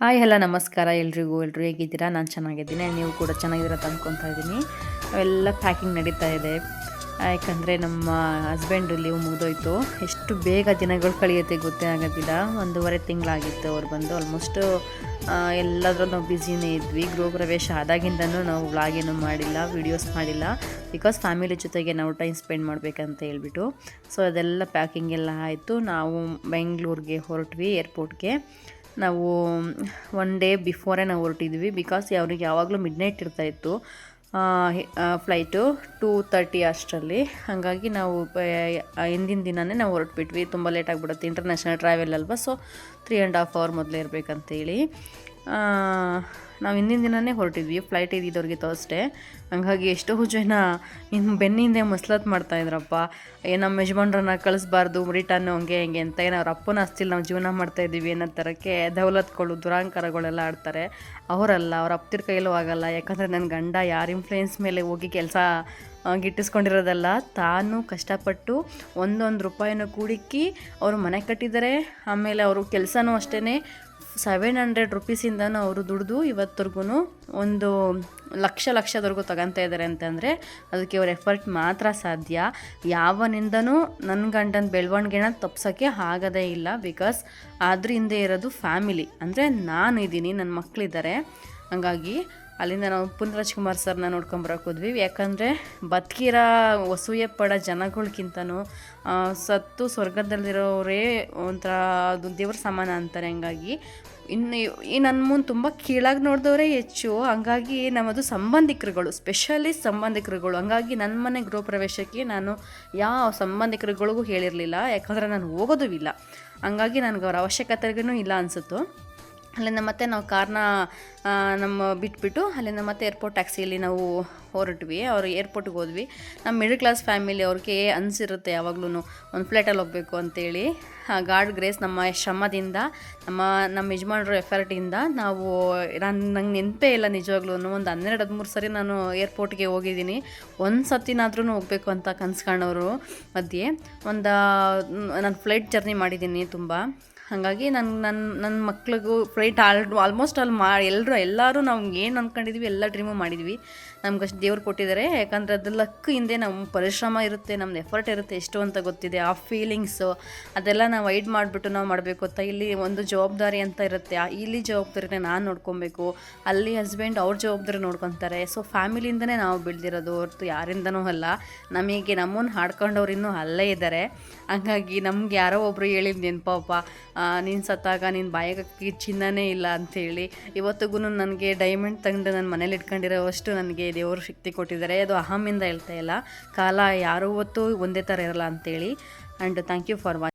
Hi, hello, ನಮಸ್ಕಾರ ಎಲ್ರಿಗೂ. ಎಲ್ರು ಹೇಗಿದ್ದೀರಾ? ನಾನು ಚೆನ್ನಾಗಿದ್ದೀನಿ. ನೀವು ಕೂಡ ಚೆನ್ನಾಗಿದ್ದೀರಾ ಅಂತ ಅಂದ್ಕೊತಾ ಇದ್ದೀನಿ. ಅವೆಲ್ಲ ಪ್ಯಾಕಿಂಗ್ ನಡೀತಾ ಇದೆ. ಯಾಕಂದರೆ ನಮ್ಮ ಹಸ್ಬೆಂಡ್ ಲೀವ್ ಮುಗಿದೋಯ್ತು. ಎಷ್ಟು ಬೇಗ ದಿನಗಳು ಕಳೆಯುತ್ತೆ ಗೊತ್ತೇ ಆಗೋದಿಲ್ಲ. ಒಂದೂವರೆ ತಿಂಗಳಾಗಿತ್ತು ಅವ್ರು ಬಂದು. ಆಲ್ಮೋಸ್ಟು ಎಲ್ಲಾದರೂ ನಾವು ಬ್ಯುಸಿನೇ ಇದ್ವಿ. ಗೃಹ ಪ್ರವೇಶ ಆದಾಗಿಂದನೂ ನಾವು ವ್ಲಾಗೇನು ಮಾಡಿಲ್ಲ ವೀಡಿಯೋಸ್ ಮಾಡಿಲ್ಲ. ಬಿಕಾಸ್ ಫ್ಯಾಮಿಲಿ ಜೊತೆಗೆ ನಾವು ಟೈಮ್ ಸ್ಪೆಂಡ್ ಮಾಡಬೇಕಂತ ಹೇಳ್ಬಿಟ್ಟು. ಸೊ ಅದೆಲ್ಲ ಪ್ಯಾಕಿಂಗ್ ಎಲ್ಲ ಆಯಿತು. ನಾವು ಬೆಂಗಳೂರಿಗೆ ಹೊರಟ್ವಿ ಏರ್ಪೋರ್ಟ್ಗೆ ನಾವು ಒನ್ ಡೇ ಬಿಫೋರೇ ನಾವು ಹೊರಟಿದ್ವಿ. ಬಿಕಾಸ್ ಅವ್ರಿಗೆ ಯಾವಾಗಲೂ ಮಿಡ್ ನೈಟ್ ಇರ್ತಾಯಿತ್ತು ಫ್ಲೈಟು ಟೂ ತರ್ಟಿ ಅಷ್ಟರಲ್ಲಿ. ಹಾಗಾಗಿ ನಾವು ಹಿಂದಿನ ದಿನವೇ ನಾವು ಹೊರಟ್ಬಿಟ್ವಿ. ತುಂಬ ಲೇಟ್ ಆಗಿಬಿಡುತ್ತೆ. ಇಂಟರ್ನ್ಯಾಷನಲ್ ಟ್ರಾವೆಲ್ ಅಲ್ವಾ? So three and half hour ಮೊದಲೇ ಇರಬೇಕಂತೇಳಿ. ನಾವು ಹಿಂದಿನ ದಿನವೇ ಹೊರಟಿದ್ವಿ ಫ್ಲೈಟ್ ಇದ್ದಿದ್ದವ್ರಿಗೆ ತೋರಿಸ್ದೆ. ಹಂಗಾಗಿ ಎಷ್ಟೋ ಜನ ಇನ್ನು ಬೆನ್ನಿಂದೆ ಮಸ್ಲತ್ ಮಾಡ್ತಾಯಿದ್ರಪ್ಪ ನಮ್ಮ ಯಜಮಾನ್ರನ್ನ ಕಳಿಸ್ಬಾರ್ದು ರಿಟರ್ನ್ ಹಂಗೆ ಹಿಂಗೆ ಅಂತ ಏನು ಅವ್ರ ಅಪ್ಪನ ಅಸ್ತಿಲ್ ನಾವು ಜೀವನ ಮಾಡ್ತಾಯಿದ್ದೀವಿ ಅನ್ನೋ ಥರಕ್ಕೆ ದೌಲತ್ಗಳು, ದುರಾಂಕಾರಗಳೆಲ್ಲ ಆಡ್ತಾರೆ. ಅವರಲ್ಲ, ಅವ್ರ ಅಪ್ತಿರ್ ಕೈಲೂ ಆಗಲ್ಲ. ಯಾಕಂದರೆ ನನ್ನ ಗಂಡ ಯಾರ ಇನ್ಫ್ಲೂಯೆನ್ಸ್ ಮೇಲೆ ಹೋಗಿ ಕೆಲಸ ಗಿಟ್ಟಿಸ್ಕೊಂಡಿರೋದಲ್ಲ ತಾನು ಕಷ್ಟಪಟ್ಟು ಒಂದೊಂದು ರೂಪಾಯಿನೂ ಕೂಡಿಕ್ಕಿ ಅವರು ಮನೆ ಕಟ್ಟಿದ್ದಾರೆ ಆಮೇಲೆ ಅವರು ಕೆಲಸನೂ ಅಷ್ಟೇ ಸೆವೆನ್ ಹಂಡ್ರೆಡ್ ರುಪೀಸಿಂದನೂ ಅವರು ದುಡಿದು ಇವತ್ತರೆಗೂ ಒಂದು ಲಕ್ಷ ಲಕ್ಷದವರೆಗೂ ತಗೊತಾ ಇದ್ದಾರೆ ಅಂತಂದರೆ ಅದಕ್ಕೆ ಅವ್ರ ಎಫರ್ಟ್ ಮಾತ್ರ ಸಾಧ್ಯ. ಯಾವನಿಂದನೂ ನನ್ನ ಗಂಡನ ಬೆಳವಣಿಗೆನ ತಪ್ಸೋಕ್ಕೆ ಆಗೋದೇ ಇಲ್ಲ ಬಿಕಾಸ್ ಅದ್ರ ಹಿಂದೆ ಇರೋದು ಫ್ಯಾಮಿಲಿ ಅಂದರೆ ನಾನು ಇದ್ದೀನಿ ನನ್ನ ಮಕ್ಕಳಿದ್ದಾರೆ ಹಾಗಾಗಿ ಅಲ್ಲಿಂದ ನಾವು ಪುನೀತ್ ರಾಜ್ಕುಮಾರ್ ಸರ್ನ ನೋಡ್ಕೊಂಬರಕ್ಕೆ ಹೋದ್ವಿ. ಯಾಕಂದರೆ ಬದುಕಿರೋ ಅಸೂಯೆ ಪಡೋ ಜನಗಳ್ಗಿಂತನೂ ಸತ್ತು ಸ್ವರ್ಗದಲ್ಲಿರೋರೇ ಒಂಥರ ಅದು ದೇವ್ರ ಸಮಾನ ಅಂತಾರೆ ಹಂಗಾಗಿ. ಇನ್ನು ಈ ನನ್ನ ಮುಂದೆ ತುಂಬ ಕೀಳಾಗಿ ನೋಡಿದವರೇ ಹೆಚ್ಚು. ಹಂಗಾಗಿ ನಮ್ಮದು ಸಂಬಂಧಿಕರುಗಳು ಸ್ಪೆಷಲಿ ಸಂಬಂಧಿಕರುಗಳು. ಹಂಗಾಗಿ ನನ್ನ ಮನೆ ಗೃಹ ಪ್ರವೇಶಕ್ಕೆ ನಾನು ಯಾವ ಸಂಬಂಧಿಕರುಗಳಿಗೂ ಹೇಳಿರಲಿಲ್ಲ. ಯಾಕಂದರೆ ನಾನು ಹೋಗೋದೂ ಇಲ್ಲ. ಹಂಗಾಗಿ ನನಗೆ ಅವ್ರ ಅವಶ್ಯಕತೆಗೂ ಇಲ್ಲ ಅನಿಸುತ್ತೋ. ಅಲ್ಲಿಂದ ಮತ್ತೆ ನಾವು ಕಾರ್ನ ನಮ್ಮ ಬಿಟ್ಬಿಟ್ಟು ಅಲ್ಲಿಂದ ಮತ್ತೆ ಏರ್ಪೋರ್ಟ್ ಟ್ಯಾಕ್ಸಿಯಲ್ಲಿ ನಾವು ಹೊರಟ್ವಿ. ಅವರು ಏರ್ಪೋರ್ಟ್ಗೆ ಹೋದ್ವಿ. ನಮ್ಮ ಮಿಡಲ್ ಕ್ಲಾಸ್ ಫ್ಯಾಮಿಲಿ ಅವ್ರಿಗೆ ಅನಿಸಿರುತ್ತೆ ಯಾವಾಗ್ಲೂ ಒಂದು ಫ್ಲೈಟಲ್ಲಿ ಹೋಗಬೇಕು ಅಂತೇಳಿ. ಗಾಡ್ ಗ್ರೇಸ್ ನಮ್ಮ ಶ್ರಮದಿಂದ, ನಮ್ಮ ನಮ್ಮ ಯಜಮಾನ್ರ ಎಫರ್ಟಿಂದ ನಾವು ನಾನು, ನಂಗೆ ನೆನಪೇ ಇಲ್ಲ ನಿಜವಾಗ್ಲೂ ಒಂದು ಹನ್ನೆರಡು, ಹದಿಮೂರು ಸರಿ ನಾನು ಏರ್ಪೋರ್ಟ್ಗೆ ಹೋಗಿದ್ದೀನಿ. ಒಂದು ಸತಿನಾದ್ರೂ ಹೋಗಬೇಕು ಅಂತ ಕನ್ಸ್ಕೊಂಡವರು ಮಧ್ಯೆ. ಒಂದು ನಾನು ಫ್ಲೈಟ್ ಜರ್ನಿ ಮಾಡಿದ್ದೀನಿ ತುಂಬ. ಹಾಗಾಗಿ ನನ್ನ ನನ್ನ ನನ್ನ ಮಕ್ಳಿಗೂ ಫ್ಲೈಟ್ ಆಲ್ ಆಲ್ಮೋಸ್ಟ್ ಅಲ್ಲಿ ಮಾ ಎಲ್ಲರೂ ಎಲ್ಲರೂ ನಾವು ಏನು ಅಂದ್ಕೊಂಡಿದ್ವಿ ಎಲ್ಲ ಡ್ರೀಮು ಮಾಡಿದ್ವಿ. ನಮ್ಗೆ ಅಷ್ಟು ದೇವ್ರು ಕೊಟ್ಟಿದ್ದಾರೆ. ಯಾಕಂದರೆ ಅದ್ರ ಲಕ್ ಹಿಂದೆ ನಮ್ಮ ಪರಿಶ್ರಮ ಇರುತ್ತೆ, ನಮ್ದು ಎಫರ್ಟ್ ಇರುತ್ತೆ ಎಷ್ಟು ಅಂತ ಗೊತ್ತಿದೆ. ಆ ಫೀಲಿಂಗ್ಸು ಅದೆಲ್ಲ ನಾವು ವೈಡ್ ಮಾಡಿಬಿಟ್ಟು ನಾವು ಮಾಡಬೇಕು ಅಂತ. ಇಲ್ಲಿ ಒಂದು ಜವಾಬ್ದಾರಿ ಅಂತ ಇರುತ್ತೆ. ಇಲ್ಲಿ ಜವಾಬ್ದಾರಿನ ನಾನು ನೋಡ್ಕೊಬೇಕು, ಅಲ್ಲಿ ಹಸ್ಬೆಂಡ್ ಅವ್ರ ಜವಾಬ್ದಾರಿ ನೋಡ್ಕೊತಾರೆ. ಸೊ ಫ್ಯಾಮಿಲಿಯಿಂದನೇ ನಾವು ಬೆಳೆದಿರೋದು ಹೊರತು ಯಾರಿಂದನೂ ಅಲ್ಲ. ನಮಗೆ ನಮ್ಮನ್ನು ಹಾಡ್ಕೊಂಡವ್ರು ಇನ್ನೂ ಅಲ್ಲೇ ಇದ್ದಾರೆ ಹಂಗಾಗಿ ನಮ್ಗೆ ಯಾರೋ ಒಬ್ಬರು ಹೇಳಿದ್ ನೆನಪಪ್ಪ ನೀನು ಸತ್ತಾಗ ನೀನು ಬಾಯಿಗೆ ಚಿನ್ನನೇ ಇಲ್ಲ ಅಂಥೇಳಿ ಇವತ್ತಿಗೂ ನನಗೆ ಡೈಮಂಡ್ ತಗೊಂಡು ನನ್ನ ಮನೇಲಿ ಇಟ್ಕೊಂಡಿರೋ ಅಷ್ಟು ನನಗೆ ದೇವರು ಶಕ್ತಿ ಕೊಟ್ಟಿದ್ದಾರೆ. ಅದು ಅಹಮಿಂದ ಹೇಳ್ತಾ ಇಲ್ಲ. ಕಾಲ ಯಾರು ಹೊತ್ತು ಒಂದೇ ಥರ ಇರಲ್ಲ ಅಂತೇಳಿ. And thank you for watch